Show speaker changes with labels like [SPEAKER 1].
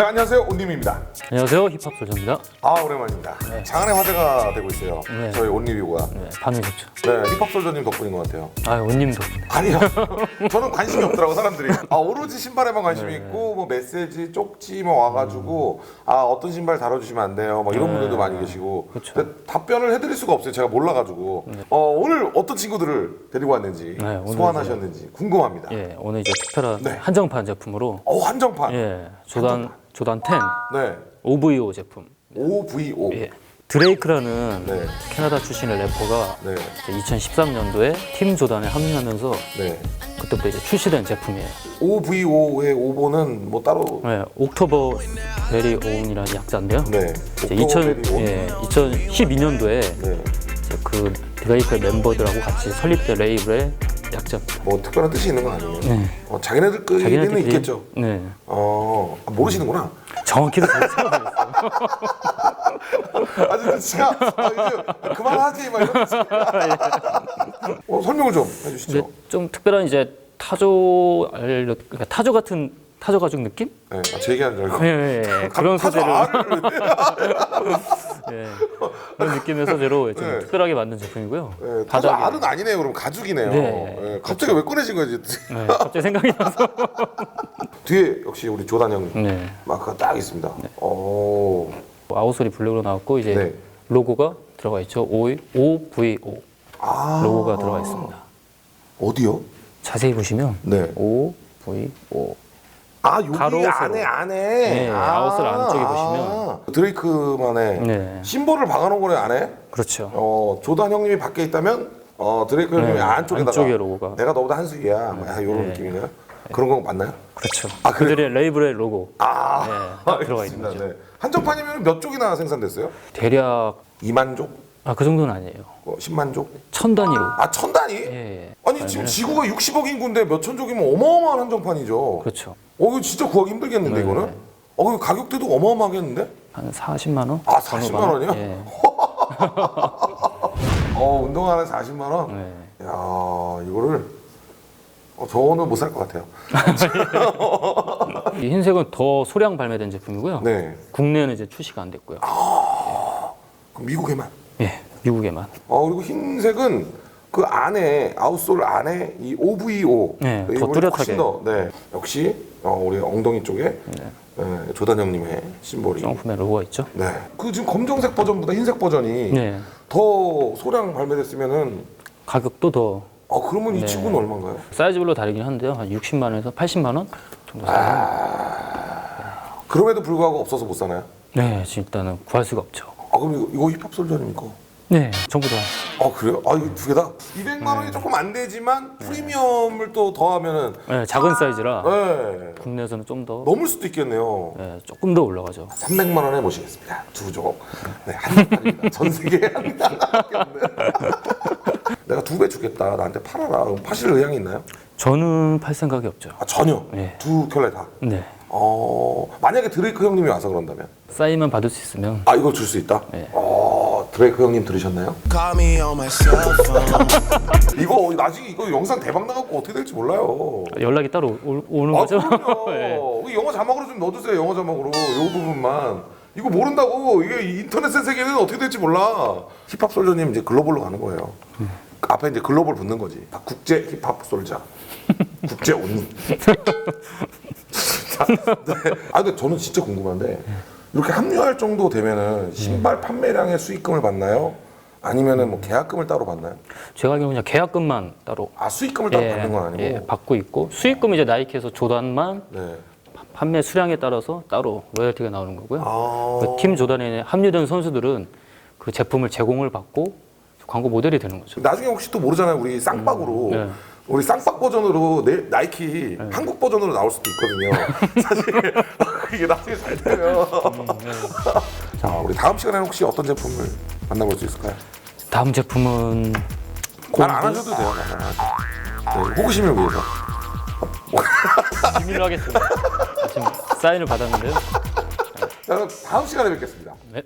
[SPEAKER 1] 네 안녕하세요 온님입니다.
[SPEAKER 2] 안녕하세요 힙합 소저입니다.
[SPEAKER 1] 아 오랜만입니다. 장안의 화제가 되고 있어요.
[SPEAKER 2] 네.
[SPEAKER 1] 저희 온리뷰가.
[SPEAKER 2] 네, 반응이 좋죠.
[SPEAKER 1] 네 힙합 솔저님 덕분인 것 같아요.
[SPEAKER 2] 아 온님 덕분에.
[SPEAKER 1] 아니요. 저는 관심이 없더라고 사람들이. 아 오로지 신발에만 관심이 있고 뭐 메시지 쪽지 뭐 와가지고 아 어떤 신발 다뤄주시면 안 돼요. 막 이런
[SPEAKER 2] 네.
[SPEAKER 1] 분들도 많이 계시고. 근데 답변을 해드릴 수가 없어요. 제가 몰라가지고. 어 오늘 어떤 친구들을 데리고 왔는지
[SPEAKER 2] 네,
[SPEAKER 1] 소환하셨는지 궁금합니다.
[SPEAKER 2] 예 오늘 이제 특별한
[SPEAKER 1] 네.
[SPEAKER 2] 한정판 제품으로
[SPEAKER 1] 어 한정판.
[SPEAKER 2] 예 조단 조단 10
[SPEAKER 1] 네.
[SPEAKER 2] OVO 제품.
[SPEAKER 1] OVO.
[SPEAKER 2] 예 드레이크라는
[SPEAKER 1] 네.
[SPEAKER 2] 캐나다 출신의 래퍼가
[SPEAKER 1] 네.
[SPEAKER 2] 2013년도에 팀 조단에 합류하면서
[SPEAKER 1] 네.
[SPEAKER 2] 그때부터 이제 출시된 제품이에요.
[SPEAKER 1] OVO의 오보는 뭐 따로.
[SPEAKER 2] 네, 옥토버 베리 오운이라는 약자인데요.
[SPEAKER 1] 네.
[SPEAKER 2] 이제 2000,
[SPEAKER 1] 옥토베리 오.
[SPEAKER 2] 예, 2012년도에
[SPEAKER 1] 네.
[SPEAKER 2] 그 드레이크의 멤버들하고 같이 설립된 레이블의 약자입니다.
[SPEAKER 1] 뭐 특별한 뜻이 있는 건 아니에요.
[SPEAKER 2] 네.
[SPEAKER 1] 어, 자기네들끼리는
[SPEAKER 2] 자기네들끼리-
[SPEAKER 1] 있겠죠.
[SPEAKER 2] 네.
[SPEAKER 1] 어 아, 모르시는구나.
[SPEAKER 2] 정확히도 잘 생각해요.
[SPEAKER 1] 아주 진짜 아, 이제 그만하지 막 이런. 어, 설명을 좀 해주시죠.
[SPEAKER 2] 좀 특별한 이제 타조 알 그러니까 타조 같은 타조 가죽 느낌?
[SPEAKER 1] 네, 아, 제 얘기하는 줄 알고.
[SPEAKER 2] 예, 예, 예. 그런
[SPEAKER 1] 알을
[SPEAKER 2] 예, 그런 소재로 좀
[SPEAKER 1] 네.
[SPEAKER 2] 특별하게 만든 제품이고요.
[SPEAKER 1] 네,
[SPEAKER 2] 바닥에
[SPEAKER 1] 알은 아니네요. 그럼 가죽이네요.
[SPEAKER 2] 네.
[SPEAKER 1] 네, 갑자기 왜 꺼내신 거지?
[SPEAKER 2] 네, 갑자기 생각이 나서.
[SPEAKER 1] 뒤에 역시 우리 조단 형님
[SPEAKER 2] 네.
[SPEAKER 1] 마크가 딱 있습니다. 오.
[SPEAKER 2] 아웃솔이 블랙으로 나왔고 이제
[SPEAKER 1] 네.
[SPEAKER 2] 로고가 들어가 있죠. O OVO
[SPEAKER 1] 아
[SPEAKER 2] 로고가 들어가 있습니다.
[SPEAKER 1] 어디요?
[SPEAKER 2] 자세히 보시면
[SPEAKER 1] 네.
[SPEAKER 2] OVO
[SPEAKER 1] 아 여기
[SPEAKER 2] 가로, 세로.
[SPEAKER 1] 안에 안에
[SPEAKER 2] 네, 아웃을 안쪽에
[SPEAKER 1] 보시면 드레이크만의
[SPEAKER 2] 네.
[SPEAKER 1] 심볼을 박아놓은 거네 안에.
[SPEAKER 2] 그렇죠.
[SPEAKER 1] 어 조단 형님이 밖에 있다면 어 드레이크 형님이
[SPEAKER 2] 네,
[SPEAKER 1] 안쪽에다가
[SPEAKER 2] 안쪽에 로고가.
[SPEAKER 1] 내가 너보다 한 수위야 이런
[SPEAKER 2] 네.
[SPEAKER 1] 느낌이네요. 그런 거 맞나요?
[SPEAKER 2] 그렇죠.
[SPEAKER 1] 아, 그래요?
[SPEAKER 2] 그들의 레이블의 로고
[SPEAKER 1] 아,
[SPEAKER 2] 네, 딱 들어가 있는. 거죠.
[SPEAKER 1] 네. 한정판이면 몇 족이나 생산됐어요?
[SPEAKER 2] 대략
[SPEAKER 1] 2만 족?
[SPEAKER 2] 아그 정도는 아니에요.
[SPEAKER 1] 뭐 10만 족?
[SPEAKER 2] 천 단위로.
[SPEAKER 1] 아, 천 단위?
[SPEAKER 2] 예.
[SPEAKER 1] 아니 지금 지구가 60억 인구인데 몇천 족이면 어마어마한 한정판이죠.
[SPEAKER 2] 그렇죠.
[SPEAKER 1] 어 이거 진짜 구하기 힘들겠는데
[SPEAKER 2] 네.
[SPEAKER 1] 이거는? 어 가격대도 어마어마하겠는데?
[SPEAKER 2] 한 40만 원?
[SPEAKER 1] 아,
[SPEAKER 2] 전후
[SPEAKER 1] 40만
[SPEAKER 2] 만
[SPEAKER 1] 원이요?
[SPEAKER 2] 예.
[SPEAKER 1] 어 운동화는 40만 원?
[SPEAKER 2] 네.
[SPEAKER 1] 야 이거를 어, 저는 못 살 것 같아요.
[SPEAKER 2] 이 흰색은 더 소량 발매된 제품이고요.
[SPEAKER 1] 네.
[SPEAKER 2] 국내에는 이제 출시가 안 됐고요.
[SPEAKER 1] 그럼 미국에만.
[SPEAKER 2] 예, 미국에만.
[SPEAKER 1] 어 그리고 흰색은 그 안에 아웃솔 안에 이 OVO
[SPEAKER 2] 네, 더 뚜렷하게.
[SPEAKER 1] 훨씬 더, 네 역시 어, 우리 엉덩이 쪽에
[SPEAKER 2] 네.
[SPEAKER 1] 네, 조단 형님의 심볼이
[SPEAKER 2] 정품의 로고가 있죠.
[SPEAKER 1] 네. 그 지금 검정색 버전보다 흰색 버전이
[SPEAKER 2] 네.
[SPEAKER 1] 더 소량 발매됐으면은
[SPEAKER 2] 가격도
[SPEAKER 1] 더어 그러면 이
[SPEAKER 2] 네.
[SPEAKER 1] 친구는 얼마인가요?
[SPEAKER 2] 사이즈별로 다르긴 한데요. 한 60만 원에서 80만 원 정도 사요.
[SPEAKER 1] 그럼에도 불구하고 없어서 못 사나요?
[SPEAKER 2] 네, 지금 일단은 구할 수가 없죠.
[SPEAKER 1] 아 그럼 이거, 이거 힙합 솔저입니까?
[SPEAKER 2] 네, 전부 다.
[SPEAKER 1] 아 그래요? 아 이거 두 개다? 200만 원이 조금 안 되지만 프리미엄을 또 더하면은
[SPEAKER 2] 네, 작은 사이즈라
[SPEAKER 1] 네.
[SPEAKER 2] 국내에서는 좀 더
[SPEAKER 1] 넘을 수도 있겠네요.
[SPEAKER 2] 네, 조금 더 올라가죠.
[SPEAKER 1] 300만 원에 모시겠습니다. 두 종. 네, 한정판입니다. 전 세계에 하나 내가 두 배 주겠다. 나한테 팔아라. 그럼 파실 의향이 있나요?
[SPEAKER 2] 저는 팔 생각이 없죠.
[SPEAKER 1] 아, 전혀.
[SPEAKER 2] 네.
[SPEAKER 1] 두 켤레 다.
[SPEAKER 2] 네.
[SPEAKER 1] 어, 만약에 드레이크 형님이 와서 그런다면
[SPEAKER 2] 사인만 받을 수 있으면
[SPEAKER 1] 아, 이걸 줄 수 있다.
[SPEAKER 2] 네.
[SPEAKER 1] 어, 드레이크 형님 들으셨나요?
[SPEAKER 3] Call me on my cell phone.
[SPEAKER 1] 이거 나중에 이거 영상 대박 나갖고 어떻게 될지 몰라요.
[SPEAKER 2] 연락이 따로 오, 오는
[SPEAKER 1] 아,
[SPEAKER 2] 거죠.
[SPEAKER 1] 그럼요.
[SPEAKER 2] 네.
[SPEAKER 1] 이 영어 자막으로 좀 넣어주세요. 영어 자막으로 이 부분만. 이거 모른다고 이게 인터넷의 세계는 어떻게 될지 몰라. 힙합 솔저님 이제 글로벌로 가는 거예요. 앞에 이제 글로벌 붙는 거지. 아, 국제 힙합 솔자. 국제. 자, 네. 아 근데 저는 진짜 궁금한데 이렇게 합류할 정도 되면은 신발 판매량의 수익금을 받나요? 아니면은 뭐 계약금을 따로 받나요?
[SPEAKER 2] 제가 알기로 그냥 계약금만 따로
[SPEAKER 1] 아 수익금을 따로 받는 건 아니고.
[SPEAKER 2] 예, 받고 있고 수익금 이제 나이키에서 조단만
[SPEAKER 1] 네.
[SPEAKER 2] 판매 수량에 따라서 따로 로열티가 나오는 거고요.
[SPEAKER 1] 아.
[SPEAKER 2] 그팀 조단에 합류된 선수들은 그 제품을 제공을 받고 광고 모델이 되는 거죠.
[SPEAKER 1] 나중에 혹시 또 모르잖아요. 우리 쌍박으로
[SPEAKER 2] 네.
[SPEAKER 1] 우리 쌍박 버전으로 내, 나이키 한국 버전으로 나올 수도 있거든요. 사실 이게 나중에 잘 되면. 자, 우리 다음 시간에 는 혹시 어떤 제품을 만나볼 수 있을까요?
[SPEAKER 2] 다음 제품은
[SPEAKER 1] 말안 하셔도 돼요. 하셔도. 네, 호기심을 위해서.
[SPEAKER 2] 비밀로 하겠습니다. 지금 사인을 받았는데요.
[SPEAKER 1] 자, 그럼 다음 시간에 뵙겠습니다.
[SPEAKER 2] 네.